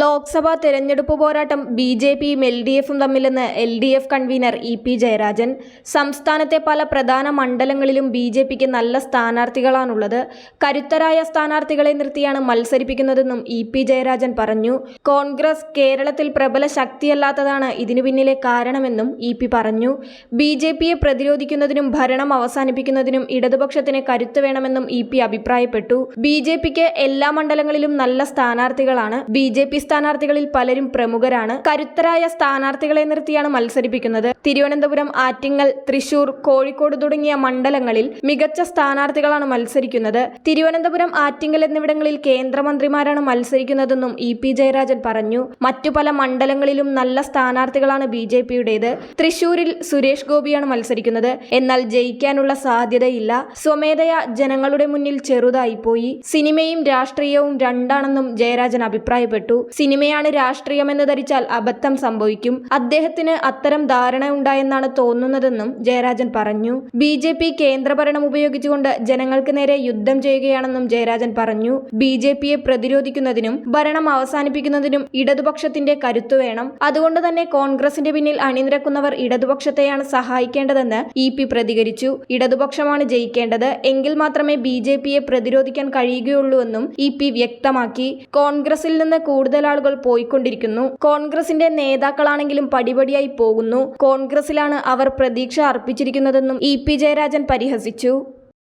ലോക്സഭാ തെരഞ്ഞെടുപ്പ് പോരാട്ടം B J പിയും എൽ ഡി എഫും തമ്മിലെന്ന് L D F convener E P Jayarajan. സംസ്ഥാനത്തെ പല പ്രധാന മണ്ഡലങ്ങളിലും ബി ജെ പിക്ക് നല്ല സ്ഥാനാർത്ഥികളാണുള്ളത്. കരുത്തരായ സ്ഥാനാർത്ഥികളെ നിർത്തിയാണ് മത്സരിപ്പിക്കുന്നതെന്നും ഇ പി ജയരാജൻ പറഞ്ഞു. കോൺഗ്രസ് കേരളത്തിൽ പ്രബല ശക്തിയല്ലാത്തതാണ് ഇതിനു പിന്നിലെ കാരണമെന്നും ഇ പി പറഞ്ഞു. ബി ജെ പിയെ പ്രതിരോധിക്കുന്നതിനും ഭരണം അവസാനിപ്പിക്കുന്നതിനും ഇടതുപക്ഷത്തിന് കരുത്ത് വേണമെന്നും ഇ പി അഭിപ്രായപ്പെട്ടു. ബി ജെ പിക്ക് എല്ലാ മണ്ഡലങ്ങളിലും നല്ല സ്ഥാനാർത്ഥികളാണ്. ബി ജെ പി സ്ഥാനാർത്ഥികളിൽ പലരും പ്രമുഖരാണ്. കരുത്തരായ സ്ഥാനാർത്ഥികളെ നിർത്തിയാണ് മത്സരിപ്പിക്കുന്നത്. തിരുവനന്തപുരം ആറ്റിങ്ങൽ തൃശൂർ കോഴിക്കോട് തുടങ്ങിയ മണ്ഡലങ്ങളിൽ മികച്ച സ്ഥാനാർത്ഥികളാണ് മത്സരിക്കുന്നത്. തിരുവനന്തപുരം ആറ്റിങ്ങൽ എന്നിവിടങ്ങളിൽ കേന്ദ്രമന്ത്രിമാരാണ് മത്സരിക്കുന്നതെന്നും ഇ പി ജയരാജൻ പറഞ്ഞു. മറ്റു പല മണ്ഡലങ്ങളിലും നല്ല സ്ഥാനാർത്ഥികളാണ് ബി ജെ പിയുടേത്. തൃശൂരിൽ സുരേഷ് ഗോപിയാണ് മത്സരിക്കുന്നത്. എന്നാൽ ജയിക്കാനുള്ള സാധ്യതയില്ല. സ്വമേധയ ജനങ്ങളുടെ മുന്നിൽ ചെറുതായിപ്പോയി. സിനിമയും രാഷ്ട്രീയവും രണ്ടാണെന്നും ജയരാജൻ അഭിപ്രായപ്പെട്ടു. സിനിമയാണ് രാഷ്ട്രീയമെന്ന് ധരിച്ചാൽ അബദ്ധം സംഭവിക്കും. അദ്ദേഹത്തിന് അത്തരം ധാരണ ഉണ്ടായെന്നാണ് തോന്നുന്നതെന്നും ജയരാജൻ പറഞ്ഞു. ബി ജെ പി കേന്ദ്രഭരണം ഉപയോഗിച്ചുകൊണ്ട് ജനങ്ങൾക്ക് നേരെ യുദ്ധം ചെയ്യുകയാണെന്നും ജയരാജൻ പറഞ്ഞു. ബി ജെ പിയെ പ്രതിരോധിക്കുന്നതിനും ഭരണം അവസാനിപ്പിക്കുന്നതിനും ഇടതുപക്ഷത്തിന്റെ കരുത്തു വേണം. അതുകൊണ്ട് തന്നെ കോൺഗ്രസിന്റെ പിന്നിൽ അണിനിരക്കുന്നവർ ഇടതുപക്ഷത്തെയാണ് സഹായിക്കേണ്ടതെന്ന് ഇ പി പ്രതികരിച്ചു. ഇടതുപക്ഷമാണ് ജയിക്കേണ്ടത്. എങ്കിൽ മാത്രമേ ബി ജെ പിയെ പ്രതിരോധിക്കാൻ കഴിയുകയുള്ളൂവെന്നും ഇ പി വ്യക്തമാക്കി. കോൺഗ്രസിൽ നിന്ന് കൂടുതൽ ആളുകൾ പോയിക്കൊണ്ടിരിക്കുന്നു. കോൺഗ്രസിന്റെ നേതാക്കളാണെങ്കിലും പടിപടിയായി പോകുന്നു. കോൺഗ്രസിലാണ് അവർ പ്രതീക്ഷ അർപ്പിച്ചിരിക്കുന്നതെന്നും ഇ പി ജയരാജൻ പരിഹസിച്ചു.